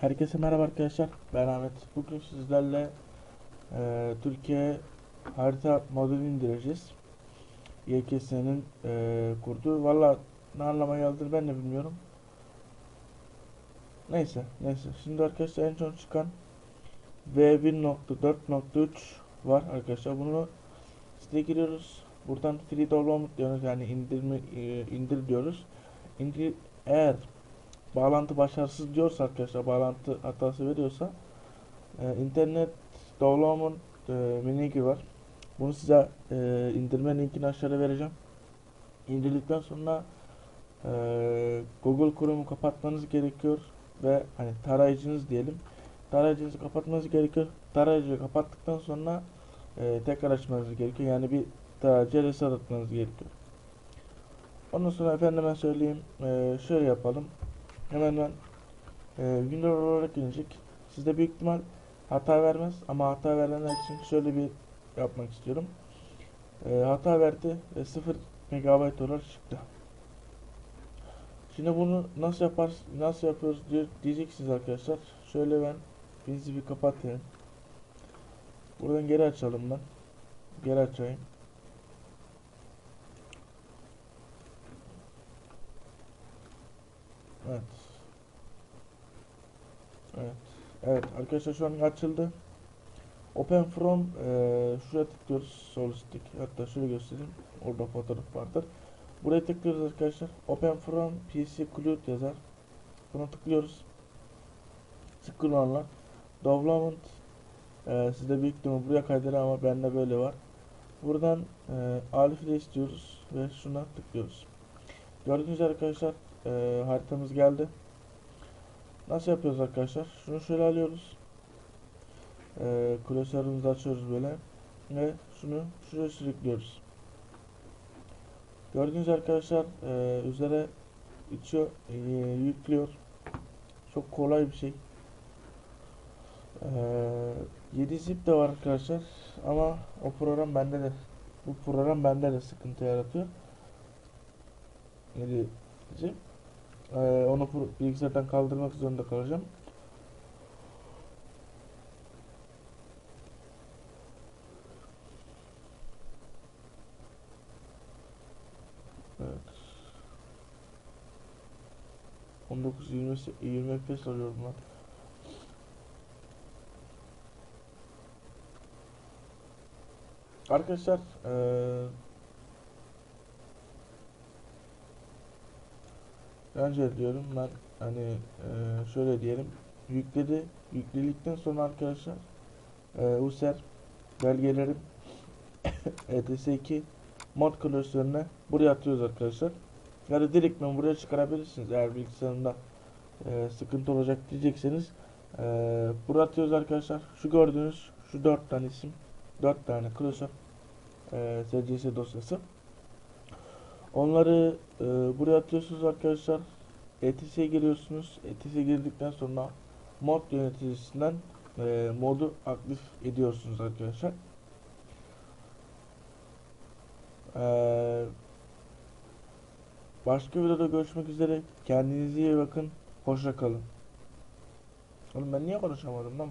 Herkese merhaba arkadaşlar. Ben Ahmet. Bugün sizlerle e, Türkiye harita modülü indireceğiz. YKS'nin e, kurduğu. Valla ne anlama geldi ben de bilmiyorum. Neyse, neyse. Şimdi arkadaşlar en son çıkan V1.4.3 var arkadaşlar. Bunu siteye giriyoruz. Buradan free download diyoruz. Yani indirme e, indir diyoruz. İndir eğer bağlantı başarısız diyorsa arkadaşlar bağlantı hatası veriyorsa e, internet download'un e, mini var. Bunu size e, indirme linkini aşağıda vereceğim. İndirdikten sonra e, Google Chrome'u kapatmanız gerekiyor ve hani tarayıcınız diyelim. Tarayıcınızı kapatmanız gerekiyor. Tarayıcıyı kapattıktan sonra e, tekrar açmanız gerekiyor. Yani bir tarayıcıya reset atmanız gerekiyor. Ondan sonra efendime söyleyeyim e, şöyle yapalım. Hemen ben e, Windows olarak gelecek. Sizde büyük ihtimal hata vermez ama hata verenler için şöyle bir yapmak istiyorum. E, hata verdi ve 0 MB olarak çıktı. Şimdi bunu nasıl yapar nasıl yapıyoruz diye, diyeceksiniz arkadaşlar. Şöyle ben bir kapatayım. Buradan geri açalım ben. Geri açayım. Evet. Evet. Evet arkadaşlar şu an açıldı. Open from e, şuraya tıklıyoruz. Sol stick. Hatta şöyle göstereyim. Orada fotoğraf vardır. Buraya tıklıyoruz arkadaşlar. Open from PC Cloud yazar. Buna tıklıyoruz. Sık. Development e, sizde büyük ihtimal buraya kaydeder ama bende böyle var. Buradan e, Alif ile istiyoruz ve şuna tıklıyoruz. Gördüğünüz arkadaşlar e, haritamız geldi. Nasıl yapıyoruz arkadaşlar? Şunu şöyle alıyoruz. E, klasörümüzü açıyoruz böyle. Ve şunu şuraya sürüklüyoruz. Gördüğünüz arkadaşlar e, üzere içiyor, e, yüklüyor. Çok kolay bir şey. E, 7 zip de var arkadaşlar. Ama o program bende de bu program bende de sıkıntı yaratıyor. 7 zip. Ee, onu bilgisayardan kaldırmak zorunda kalacağım. Evet. 19 20 20 FPS alıyorum ben. Arkadaşlar ee, Önce diyorum ben hani e, şöyle diyelim yükledi yükledikten sonra arkadaşlar e, user belgelerim ETS2 mod klasörüne buraya atıyoruz arkadaşlar. Yani direkt buraya çıkarabilirsiniz eğer bilgisayarında e, sıkıntı olacak diyecekseniz e, buraya atıyoruz arkadaşlar. Şu gördüğünüz şu dört tane isim dört tane klasör e, SCS dosyası. Onları e, buraya atıyorsunuz arkadaşlar. ETS'ye giriyorsunuz. ETS'ye girdikten sonra mod yöneticisinden e, modu aktif ediyorsunuz arkadaşlar. E, başka videoda görüşmek üzere. Kendinize iyi bakın. Hoşça kalın. Oğlum ben niye konuşamadım lan?